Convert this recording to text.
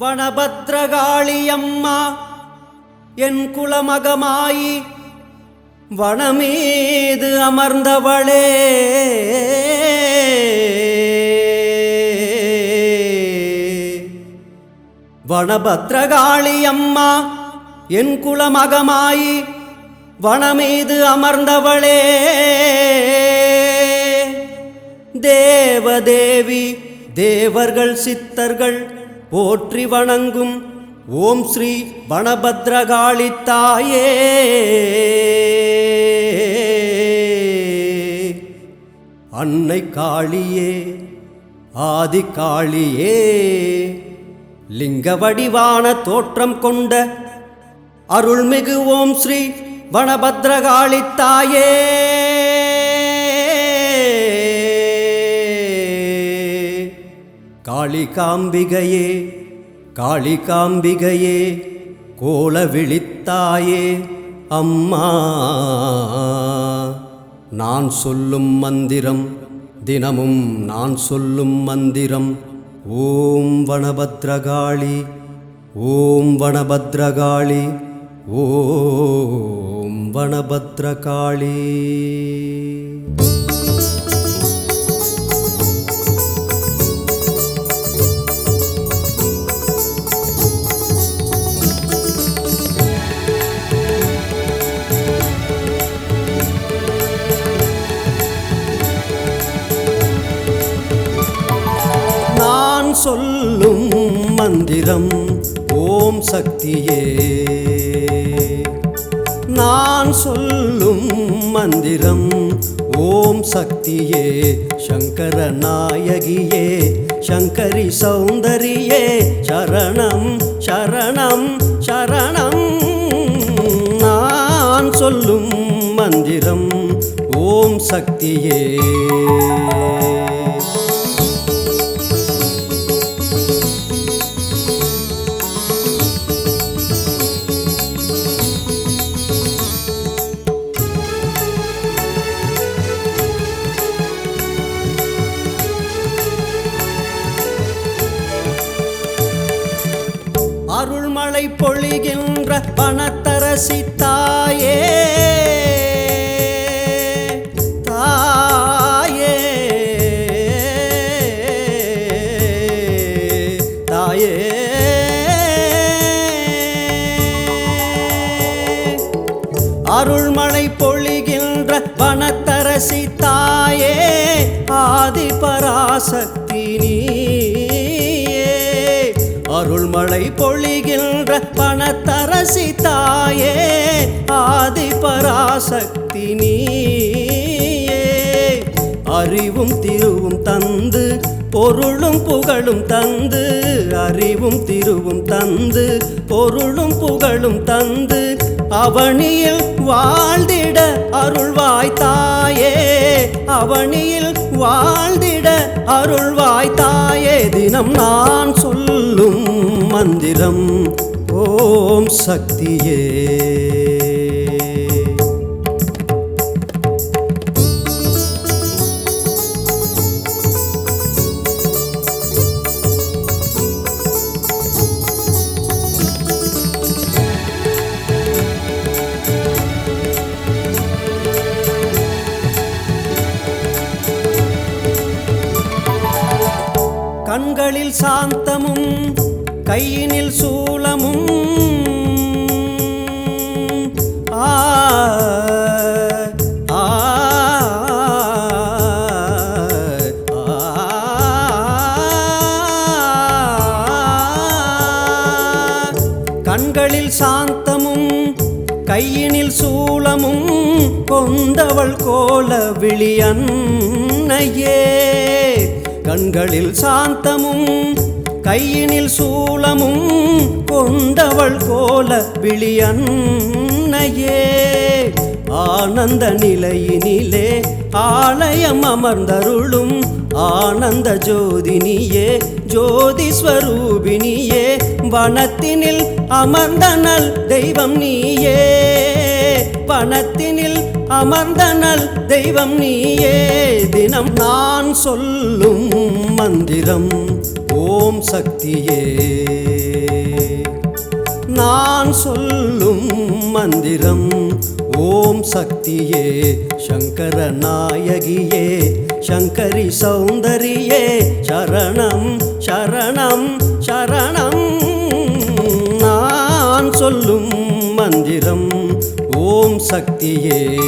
வனபத்ரகாளியம்மா என் குலமகமாயி வனமீது அமர்ந்தவளே. வனபத்ரகாளியம்மா என் குலமகமாயி வனமீது அமர்ந்தவளே. தேவதேவி தேவர்கள் சித்தர்கள் போற்றி வணங்கும் ஓம் ஸ்ரீ வனபத்ரகாளி தாயே அன்னை காளியே ஆதி காளியே லிங்க வடிவான தோற்றம் கொண்ட அருள்மிகு ஓம் ஸ்ரீ வனபத்ரகாளி தாயே காளிகாம்பிகையே காளிகாம்பிகையே கோல விழித்தாயே அம்மா. நான் சொல்லும் மந்திரம் தினமும் நான் சொல்லும் மந்திரம் ஓம் வனபத்ரகாளி ஓம் வனபத்ரகாளி ஓம் வனபத்ரகாளி. சொல்லும் மந்திரம் ஓம் சக்தியே. நான் சொல்லும் மந்திரம் ஓம் சக்தியே. சங்கர நாயகியே சங்கரி சௌந்தரியே. சரணம் சரணம் சரணம். நான் சொல்லும் மந்திரம் ஓம் சக்தியே. பொழிகின்ற பணத்தரசி தாயே. தாயே. தாயே அருள்மழை பொழிகின்ற வனத்தரசி தாயே ஆதி மழை பொழிகின்ற பணத்தரசி தாயே ஆதி பராசக்தி நீயே. அறிவும் திருவும் தந்து பொருளும் புகழும் தந்து அறிவும் திருவும் தந்து பொருளும் புகழும் தந்து அவனியில் வாழ்ந்திட அருள்வாய் தாயே. அவனியில் வாழ்ந்திட அருள்வாய் தாயே தினம் நான் சொல்லும் மந்திரம். ஓம் சக்தியே. கண்களில் சாந்தமும் கையினில் சூலமும் ஆ கண்களில் சாந்தமும் கையினில் சூளமும் கொண்டவள் கோல விழியன்னையே கண்களில் சாந்தமும் கையினில் சூளமும் கொண்டவள் கோல விழியன்னையே. ஆனந்த நிலையினிலே ஆலயம் அமர்ந்தருளும் ஆனந்த ஜோதினியே ஜோதி ஸ்வரூபினியே வனத்தினில் அமர்ந்தனல் தெய்வம் நீயே. வனத்தினில் அமர்ந்தனல் தெய்வம் நீயே. தினம் நான் சொல்லும் மந்திரம் ஓம் சக்தியே. நான் சொல்லும் மந்திரம் ஓம் சக்தியே. சங்கர நாயகியே சங்கரி சௌந்தரியே. சரணம் சரணம் சரணம். நான் சொல்லும் மந்திரம் ஓம் சக்தியே.